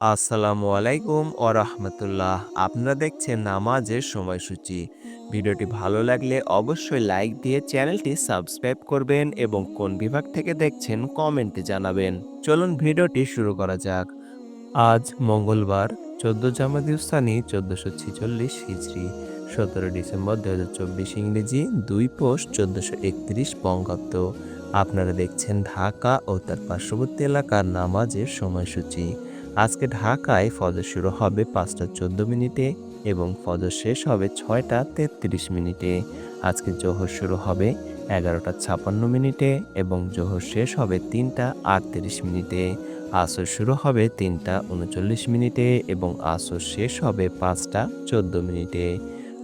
আসসালামু আলাইকুম রহমতুল্লাহ আপনারা দেখছেন নামাজের সময়সূচি। ভিডিওটি ভালো লাগলে অবশ্যই লাইক দিয়ে চ্যানেলটি সাবস্ক্রাইব করবেন এবং কোন বিভাগ থেকে দেখছেন কমেন্টে জানাবেন। চলুন ভিডিওটি শুরু করা যাক। আজ মঙ্গলবার, চোদ্দ জামাদিউস্তানি চোদ্দশো ছিচল্লিশ হিজড়ি সতেরো ডিসেম্বর দু হাজার চব্বিশ ইংরেজি, দুই পোস্ট চোদ্দশো একত্রিশ বঙ্গাব্দ। আপনারা দেখছেন ঢাকা ও তার পার্শ্ববর্তী এলাকার নামাজের সময়সূচি। আজকে ঢাকায় ফজর শুরু হবে পাঁচটা চোদ্দ মিনিটে এবং ফজর শেষ হবে ছয়টা তেত্রিশ মিনিটে। আজকে জোহর শুরু হবে এগারোটা ছাপান্ন মিনিটে এবং জোহর শেষ হবে তিনটা আটত্রিশ মিনিটে। আসর শুরু হবে তিনটা উনচল্লিশ মিনিটে এবং আসর শেষ হবে পাঁচটা চোদ্দ মিনিটে।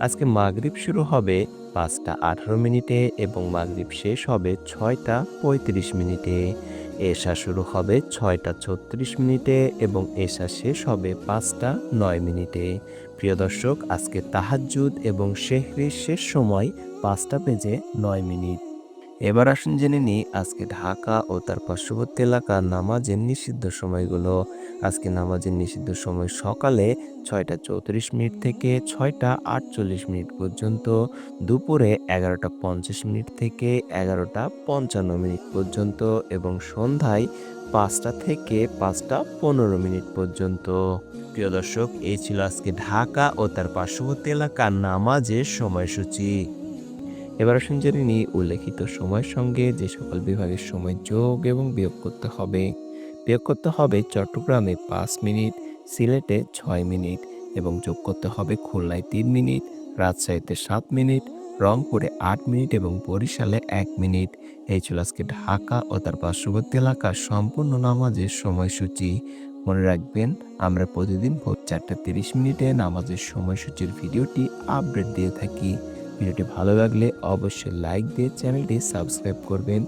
আজকে মাগরিব শুরু হবে পাঁচটা আঠারো মিনিটে এবং মাগরিব শেষ হবে ছয়টা পঁয়ত্রিশ মিনিটে। এশা শুরু হবে ছয়টা ছত্রিশ মিনিটে এবং এশা শেষ হবে পাঁচটা নয় মিনিটে। প্রিয় দর্শক, আজকে তাহাজুদ এবং শেহরির শেষ সময় পাঁচটা পেজে নয় মিনিট। এবার আসুন জেনে নিই আজকে ঢাকা ও তার পার্শ্ববর্তী এলাকার নামাজের নিষিদ্ধ সময়গুলো। আজকে নামাজের নিষিদ্ধ সময় সকালে ছয়টা চৌত্রিশ মিনিট থেকে ছয়টা আটচল্লিশ মিনিট পর্যন্ত, দুপুরে এগারোটা পঞ্চাশ মিনিট থেকে এগারোটা পঞ্চান্ন মিনিট পর্যন্ত এবং সন্ধ্যায় পাঁচটা থেকে পাঁচটা পনেরো মিনিট পর্যন্ত। প্রিয় দর্শক, এই ছিল আজকে ঢাকা ও তার পার্শ্ববর্তী এলাকার নামাজের সময়সূচি। এবার আসুন জেনে নিই উল্লেখিত সময়ের সঙ্গে যে সকল বিভাগের সময় যোগ এবং বিয়োগ করতে হবে। বিয়োগ করতে হবে চট্টগ্রামে পাঁচ মিনিট, সিলেটে ছয় মিনিট এবং যোগ করতে হবে খুলনায় তিন মিনিট, রাজশাহীতে সাত মিনিট, রংপুরে আট মিনিট এবং বরিশালে এক মিনিট। এই ছিল আজকে ঢাকা ও তার পার্শ্ববর্তী এলাকার সম্পূর্ণ নামাজের সময়সূচি। মনে রাখবেন, আমরা প্রতিদিন ভোর চারটা তিরিশ মিনিটে নামাজের সময়সূচির ভিডিওটি আপডেট দিয়ে থাকি। ভিডিওটি ভালো লাগলে অবশ্যই লাইক দিয়ে চ্যানেলটি সাবস্ক্রাইব করবেন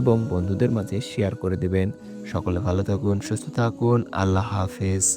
এবং বন্ধুদের মাঝে শেয়ার করে দেবেন। সকলে ভালো থাকুন, সুস্থ থাকুন, আল্লাহ হাফেজ।